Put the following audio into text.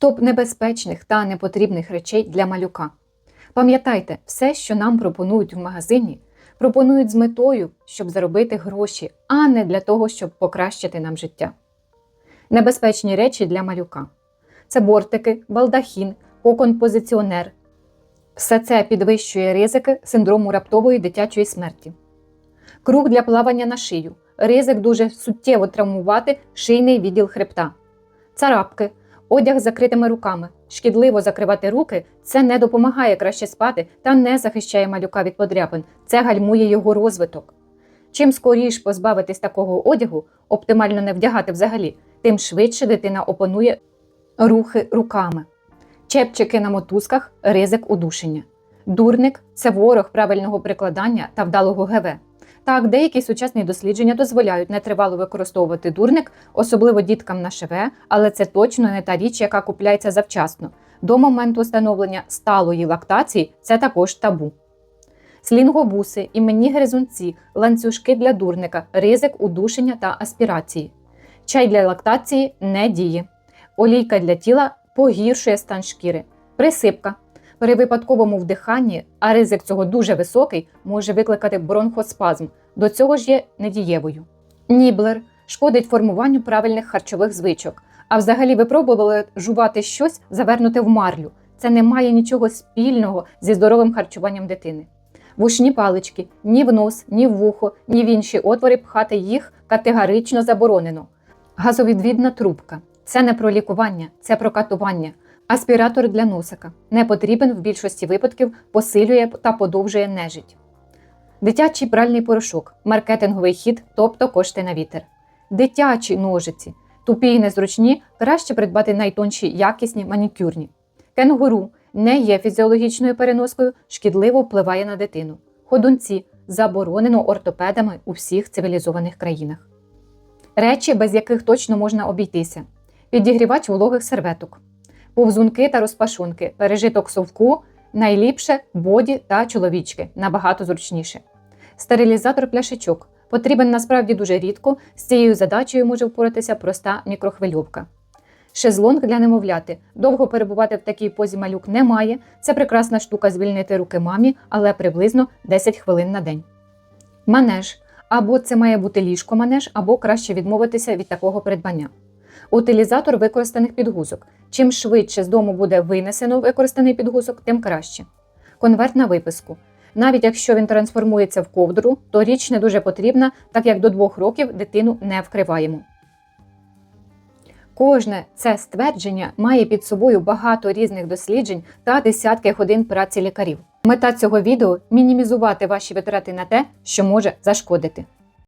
Стоп небезпечних та непотрібних речей для малюка. Пам'ятайте, все, що нам пропонують в магазині, пропонують з метою, щоб заробити гроші, а не для того, щоб покращити нам життя. Небезпечні речі для малюка це бортики, балдахін, кокон-позиціонер. Все це підвищує ризики синдрому раптової дитячої смерті. Круг для плавання на шию. Ризик дуже суттєво травмувати шийний відділ хребта. Царапки, одяг з закритими руками. Шкідливо закривати руки це не допомагає краще спати та не захищає малюка від подряпин. Це гальмує його розвиток. Чим скоріш позбавитись такого одягу, оптимально не вдягати взагалі, тим швидше дитина опанує рухи руками. Чепчики на мотузках ризик удушення. Дурник це ворог правильного прикладання та вдалого ГВ. Так, деякі сучасні дослідження дозволяють нетривало використовувати дурник, особливо діткам на ШВ, але це точно не та річ, яка купляється завчасно. До моменту встановлення сталої лактації це також табу. Слінгобуси, іменні гризунці, ланцюжки для дурника, ризик удушення та аспірації. Чай для лактації не діє. Олійка для тіла погіршує стан шкіри. Присипка. При випадковому вдиханні, а ризик цього дуже високий, може викликати бронхоспазм. До цього ж є недієвою. Ніблер шкодить формуванню правильних харчових звичок. А взагалі ви пробували жувати щось, завернути в марлю. Це не має нічого спільного зі здоровим харчуванням дитини. Вушні палички ні в нос, ні в вухо, ні в інші отвори пхати їх категорично заборонено. Газовідвідна трубка це не про лікування, це про катування. Аспіратор для носика не потрібен в більшості випадків, посилює та подовжує нежить. Дитячий пральний порошок маркетинговий хід, тобто кошти на вітер. Дитячі ножиці тупі й незручні, краще придбати найтонші якісні манікюрні. Кенгуру не є фізіологічною переноскою, шкідливо впливає на дитину. Ходунці заборонено ортопедами у всіх цивілізованих країнах. Речі, без яких точно можна обійтися: підігрівач вологих серветок, повзунки та розпашонки, пережиток совку, найліпше боді та чоловічки, набагато зручніше. Стерилізатор пляшечок потрібен насправді дуже рідко. З цією задачею може впоратися проста мікрохвильовка. Шезлонг для немовляти. Довго перебувати в такій позі малюк не має. Це прекрасна штука звільнити руки мамі, але приблизно 10 хвилин на день. Манеж. Або це має бути ліжко манеж, або краще відмовитися від такого придбання. Утилізатор використаних підгузок. Чим швидше з дому буде винесено використаний підгузок, тим краще. Конверт на виписку. Навіть якщо він трансформується в ковдру, то річ не дуже потрібна, так як до двох років дитину не вкриваємо. Кожне це ствердження має під собою багато різних досліджень та десятки годин праці лікарів. Мета цього відео мінімізувати ваші витрати на те, що може зашкодити.